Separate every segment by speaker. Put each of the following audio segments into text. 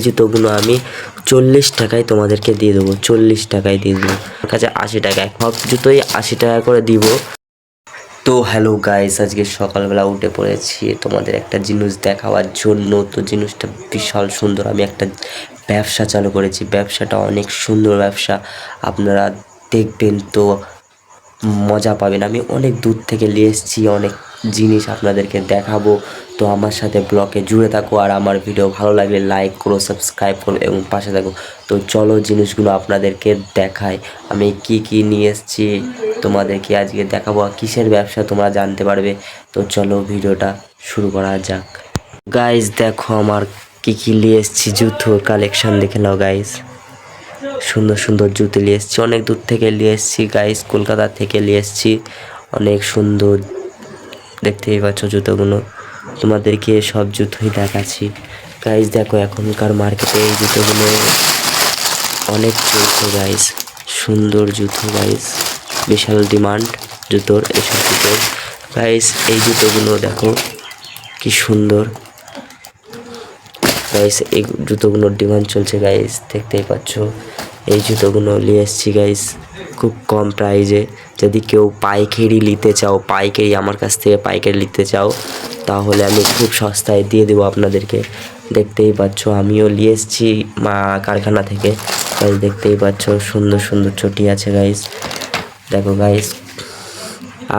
Speaker 1: জুতোগুলো আমি চল্লিশ টাকায় তোমাদেরকে দিয়ে দেবো, চল্লিশ টাকায় দিয়ে দেবো। কাছে আশি টাকায় সব জুতোই আশি টাকা করে দিব। তো হ্যালো গাইস আজকে সকালবেলা উঠে পড়েছি। তোমাদের একটা জিনিস দেখাবার জন্য। তো জিনিসটা বিশাল সুন্দর, আমি একটা ব্যবসা চালু করেছি। ব্যবসাটা অনেক সুন্দর ব্যবসা। আপনারা দেখবেন তো মজা পাবেন। আমি অনেক দূর থেকে নিয়ে এসেছি, অনেক জিনিস আপনাদেরকে দেখাবো। তো আমার সাথে ব্লগে জুড়ে থাকো আর আমার ভিডিও ভালো লাগলে লাইক করো সাবস্ক্রাইব করো এবং পাশে থাকো। তো চলো জিনিসগুলো আপনাদেরকে দেখাই। আমি কি কি নিয়ে এসেছি, তোমাদেরকে আজকে দেখাবো কিসের ব্যবসা তোমরা জানতে পারবে। তো চলো ভিডিওটা শুরু করা যাক। গাইজ দেখো আমার কি কি নিয়ে এসেছি, জুতোর কালেকশান দেখে নাও গাইস সুন্দর সুন্দর জুতো নিয়ে এসেছি, অনেক দূর থেকে নিয়ে এসেছি গাইজ কলকাতা থেকে নিয়ে এসেছি। অনেক সুন্দর, দেখতেই পাচ্ছ জুতোগুলো। তোমাদেরকে সব জুতোই দেখাচ্ছি। গাইজ দেখো, এখনকার মার্কেটে এই জুতোগুলো অনেক চলছে গাইজ সুন্দর জুতো গাইজ বিশাল ডিমান্ড জুতোর এসব জুতোর গাইজ এই জুতোগুলো দেখো, কি সুন্দর। গাইস এই জুতোগুলোর ডিমান্ড চলছে গাইস দেখতেই পাচ্ছ। এই জুতোগুলো নিয়ে এসেছি গাইস খুব কম প্রাইজে যদি কেউ পাইকারি নিতে চাও, পাইকারি আমার কাছ থেকে পাইকারি নিতে চাও, তাহলে আমি খুব সস্তায় দিয়ে দেবো আপনাদেরকে। দেখতেই পাচ্ছ, আমিও নিয়ে এসেছি মা কারখানা থেকে। গাইস দেখতেই পাচ্ছ, সুন্দর সুন্দর চটি আছে গাইস দেখো গাইস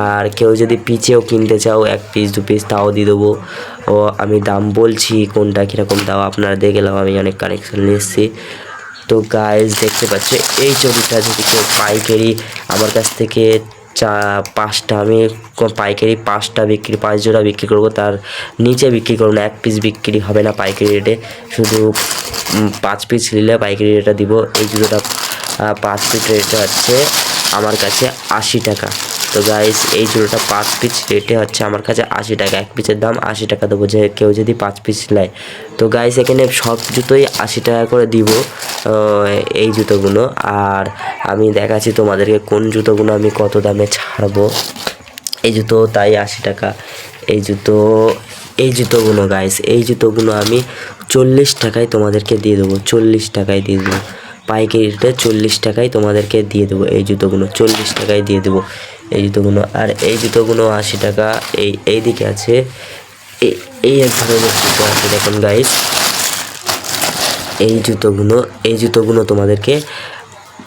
Speaker 1: আর কেউ যদি পিচেও কিনতে চাও, এক পিস দু পিস তাও দিয়ে দেবো। ও, আমি দাম বলছি, কোনটা কীরকম দাও আপনারা দেখে গেলাম, আমি অনেক কানেকশন নিয়ে তো গাইজ দেখতে পাচ্ছ, এই চটিটা যদি কেউ পাইকারি, আমার কাছ থেকে চা, পাঁচটা, আমি পাইকারি পাঁচটা বিক্রি, পাঁচ জোড়া বিক্রি করব, তার নিচে বিক্রি করব না, এক পিস বিক্রি হবে না পাইকারি রেটে শুধু পাঁচ পিস নিলে পাইকারি রেটটা দিব, এই জুতোটা পাঁচ পিস রেটে হচ্ছে আমার কাছে আশি টাকা। তো গাইস এই জুতোটা পাঁচ পিস রেটে হচ্ছে আমার কাছে আশি টাকা। এক পিসের দাম আশি টাকা দেবো যে কেউ যদি পাঁচ পিস নেয়। তো গাইস এখানে সব জুতোই আশি টাকা করে দিব এই জুতোগুলো। আর আমি দেখাচ্ছি তোমাদেরকে কোন জুতোগুলো আমি কত দামে ছাড়বো। এই জুতো তাই আশি টাকা। এই জুতো, এই জুতোগুলো গাইস এই জুতোগুলো আমি চল্লিশ টাকায় তোমাদেরকে দিয়ে দেবো। চল্লিশ টাকায় দিয়ে দেবো। পাইকারি রেটে চল্লিশ টাকায় তোমাদেরকে দিয়ে দেবো এই জুতোগুলো, চল্লিশ টাকায় দিয়ে দেবো এই জুতোগুলো। আর এই জুতোগুলো আশি টাকা, এই এই দিকে আছে, এই এই এক ধরনের জুতো আছে, দেখুন গাইস এই জুতোগুলো এই জুতোগুলো তোমাদেরকে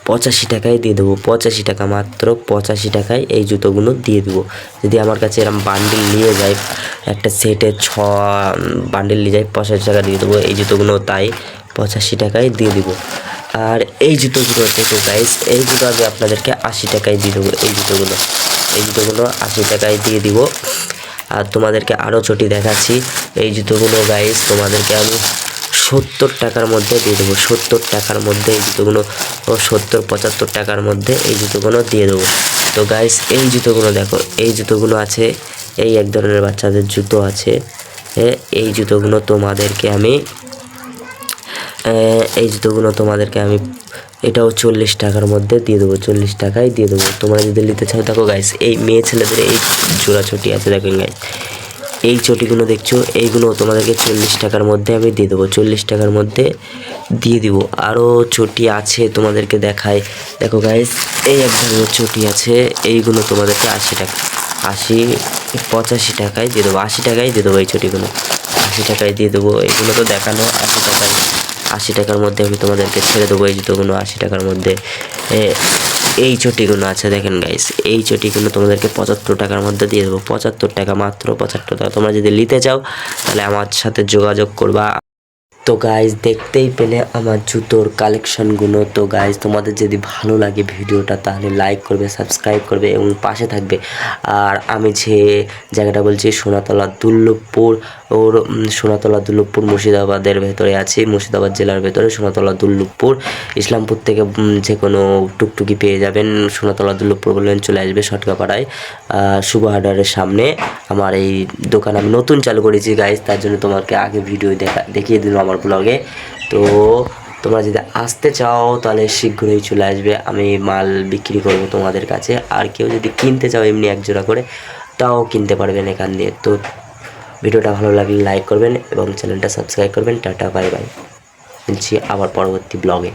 Speaker 1: পঁচাশি টাকায় দিয়ে দেবো, পঁচাশি টাকা মাত্র পঁচাশি টাকায় এই জুতোগুলো দিয়ে দেবো। যদি আমার কাছে এরকম বান্ডিল নিয়ে যায়, একটা সেটে ছ বান্ডিল নিয়ে যায়, পঁচাশি টাকা দিয়ে দেবো, এই জুতোগুলো তাই পঁচাশি টাকায় দিয়ে দেবো। আর এই জুতোগুলো দেখো গাইস এই জুতো আমি আপনাদেরকে আশি টাকায় দিয়ে দেবো এই জুতোগুলো এই জুতোগুলো আশি টাকায় দিয়ে দিব। আর তোমাদেরকে আরও চটি দেখাচ্ছি এই জুতোগুলো গাইস তোমাদেরকে আমি সত্তর টাকার মধ্যে দিয়ে দেবো সত্তর টাকার মধ্যে এই জুতোগুলো সত্তর পঁচাত্তর টাকার মধ্যে এই জুতোগুলো দিয়ে দেবো। তো গাইস এই জুতোগুলো দেখো এই জুতোগুলো আছে এই এক ধরনের বাচ্চাদের জুতো আছে এ, এই জুতোগুলো তোমাদেরকে আমি এই জুতোগুলো তোমাদেরকে আমি এটাও চল্লিশ টাকার মধ্যে দিয়ে দেবো, চল্লিশ টাকায় দিয়ে দেবো। তোমরা যদি নিতে চাও, দেখো গাইস এই মেয়ে ছেলেদের এই জোড়া চটি আছে দেখেন গাইস এই চটিগুলো দেখছ, এইগুলো তোমাদেরকে চল্লিশ টাকার মধ্যে আমি দিয়ে দেবো, চল্লিশ টাকার মধ্যে দিয়ে দিব। আরও চটি আছে তোমাদেরকে দেখায়। দেখো গাইস এই এক ধরনের চটি আছে, এইগুলো তোমাদেরকে আশি টাকা, আশি, পঁচাশি টাকায় দিয়ে দেবো, আশি টাকায় দিয়ে দেবো এই চটিগুলো। আশি টাকায় দিয়ে দেবো এইগুলো তো দেখানো আশি টাকায়। আশি টাকার মধ্যে আমি তোমাদেরকে ছেড়ে দেবো। এই জুতোগুলো আশি টাকার মধ্যে। এই চটিগুলো আছে, দেখেন গাইস এই চটিগুলো তোমাদেরকে পঁচাত্তর টাকার মধ্যে দিয়ে দেবো। পঁচাত্তর টাকা মাত্র পঁচাত্তর টাকা। তোমরা যদি নিতে চাও, তাহলে আমার সাথে যোগাযোগ করবা। তো গাইজ দেখতেই পেলে আমার জুতোর কালেকশনগুলো তো গাইজ তোমাদের যদি ভালো লাগে ভিডিওটা, তাহলে লাইক করবে সাবস্ক্রাইব করবে এবং পাশে থাকবে। আর আমি যে জায়গাটা বলছি, সোনাতলা দুর্লভপুর, ওর সোনাতলা দুর্লভপুর মুর্শিদাবাদের ভেতরে আছি। মুর্শিদাবাদ জেলার ভেতরে সোনাতলা দুর্লভপুর। ইসলামপুর থেকে যে কোনো টুকটুকি পেয়ে যাবেন। সোনাতলা দুর্লভপুর বললেন, চলে আসবে সটকাপাড়ায় শুভ হাডারের সামনে আমার এই দোকান আমি নতুন চালু করেছি গাইজ তার জন্য তোমাকে আগে ভিডিও দেখা, দেখিয়ে দিলাম আমার ব্লগে তো তোমরা যদি আসতে চাও, তাহলে শীঘ্রই চলে আসবে। আমি মাল বিক্রি করব তোমাদের কাছে। আর কেউ যদি কিনতে চাও এমনি এক জোড়া করে, তাও কিনতে পারবেন এখান দিয়ে। তো ভিডিওটা ভালো লাগলে লাইক করবেন এবং চ্যানেলটা সাবস্ক্রাইব করবেন। টাটা বাই বাই মিলছি আবার পরবর্তী ব্লগে